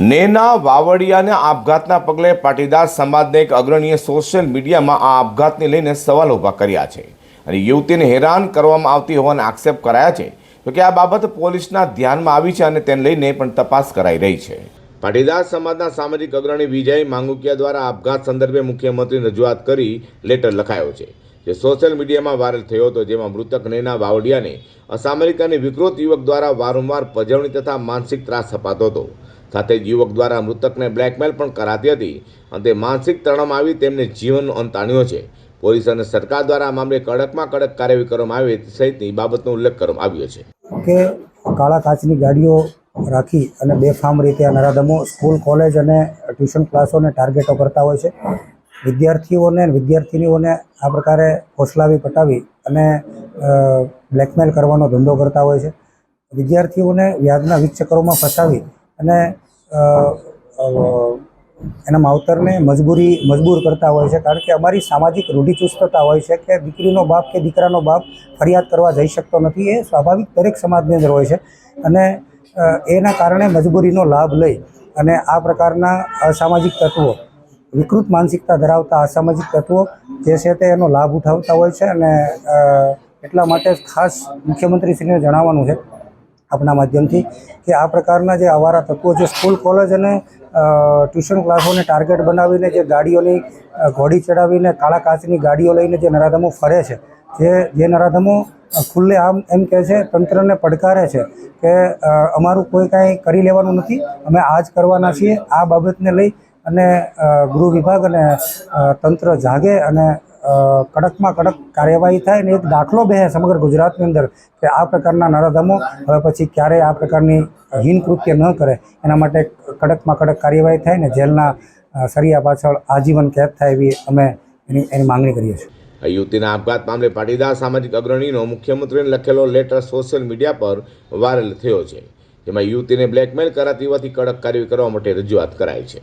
નેના વાવડિયાના આપઘાતના પગલે પાટીદાર સમાજને એક અગ્રણીએ સોશિયલ મીડિયામાં આ આપઘાતને લઈને સવાલ ઊભા કર્યા છે. અને યુવતીને હેરાન કરવામાં આવતી હોવાના આક્ષેપ કરાયા છે. તો કે આ બાબત પોલીસના ધ્યાનમાં આવી છે અને તેને લઈને પણ તપાસ કરાઈ રહી છે. પાટીદાર સમાજના સામાજિક અગ્રણી વિજય માંગુકિયા દ્વારા આપઘાત સંદર્ભે મુખ્યમંત્રી રજૂઆત કરી લેટર લખાયો છે. જે સોશિયલ મીડિયામાં વાયરલ થયો હતો, જેમાં મૃતક નેના વાવડિયાને અસામરિક અને વિકૃત યુવક દ્વારા વારંવાર પજવણી તથા માનસિક ત્રાસ અપાતો હતો. સાથે જ યુવક દ્વારા મૃતકને બ્લેકમેલ પણ કરાતી હતી અને તે માનસિક તણાવમાં આવી તેમને જીવનનો અંત આણ્યો છે. પોલીસ અને સરકાર દ્વારા મામલે કડકમાં કડક કાર્યવાહી કરવામાં આવી સહિતની બાબતનો ઉલ્લેખ કરવામાં આવ્યો છે. કે કાળા કાચની ગાડીઓ રાખી અને બેફામ રીતે આ નરાધમો સ્કૂલ, કોલેજ અને ટ્યુશન ક્લાસોને ટાર્ગેટો કરતા હોય છે. વિદ્યાર્થીઓને વિદ્યાર્થીનીઓને આ પ્રકારે હોસલાવી પટાવી અને બ્લેકમેલ કરવાનો ધંધો કરતા હોય છે. વિદ્યાર્થીઓને વ્યાજના વીજ ચક્રોમાં ફસાવી અને એના માવતરને મજબૂરી, મજબૂર કરતા હોય છે. કારણ કે અમારી સામાજિક રૂઢિચુસ્તતા હોય છે કે દીકરીનો બાપ કે દીકરાનો બાપ ફરિયાદ કરવા જઈ શકતો નથી. એ સ્વાભાવિક દરેક સમાજની અંદર હોય છે. અને એના કારણે મજબૂરીનો લાભ લઈ અને આ પ્રકારના અસામાજિક તત્વો, વિકૃત માનસિકતા ધરાવતા અસામાજિક તત્વો જે છે તે એનો લાભ ઉઠાવતા હોય છે. અને એટલા માટે ખાસ મુખ્યમંત્રીશ્રીને જણાવવાનું છે. આપણા માધ્યમથી કે આ પ્રકારના જે આવારા તત્વો છે, સ્કૂલ, કોલેજ અને ટ્યુશન ક્લાસોને ટાર્ગેટ બનાવીને જે ગાડીઓની ઘોડી ચડાવીને કાળા કાચની ગાડીઓ લઈને જે નરાધમો ફરે છે, જે જે નરાધમો ખુલ્લે આમ એમ કહે છે, તંત્રને પડકારે છે કે અમારું કોઈ કાંઈ કરી લેવાનું નથી, અમે આ જ કરવાના છીએ, આ બાબતને લઈ અને ગૃહ વિભાગ અને તંત્ર જાગે અને કડકમાં કડક કાર્યવાહી થાય અને એક દાખલો બે સમગ્ર ગુજરાતની અંદર કે આ પ્રકારના નરાધમો હવે પછી ક્યારેય આ પ્રકારની હીન કૃત્ય ન કરે. એના માટે કડકમાં કડક કાર્યવાહી થાય ને જેલના સરિયા પાછળ આજીવન કેદ થાય એવી અમે એની એની માંગણી કરીએ છીએ. યુવતીના આપઘાત મામલે પાટીદાર સામાજિક અગ્રણીનો મુખ્યમંત્રીને લખેલો લેટર સોશિયલ મીડિયા પર વાયરલ થયો છે. જેમાં યુવતીને બ્લેકમેલ કરાતી હોવાથી કડક કાર્યવાહી કરવા માટે રજૂઆત કરાઈ છે.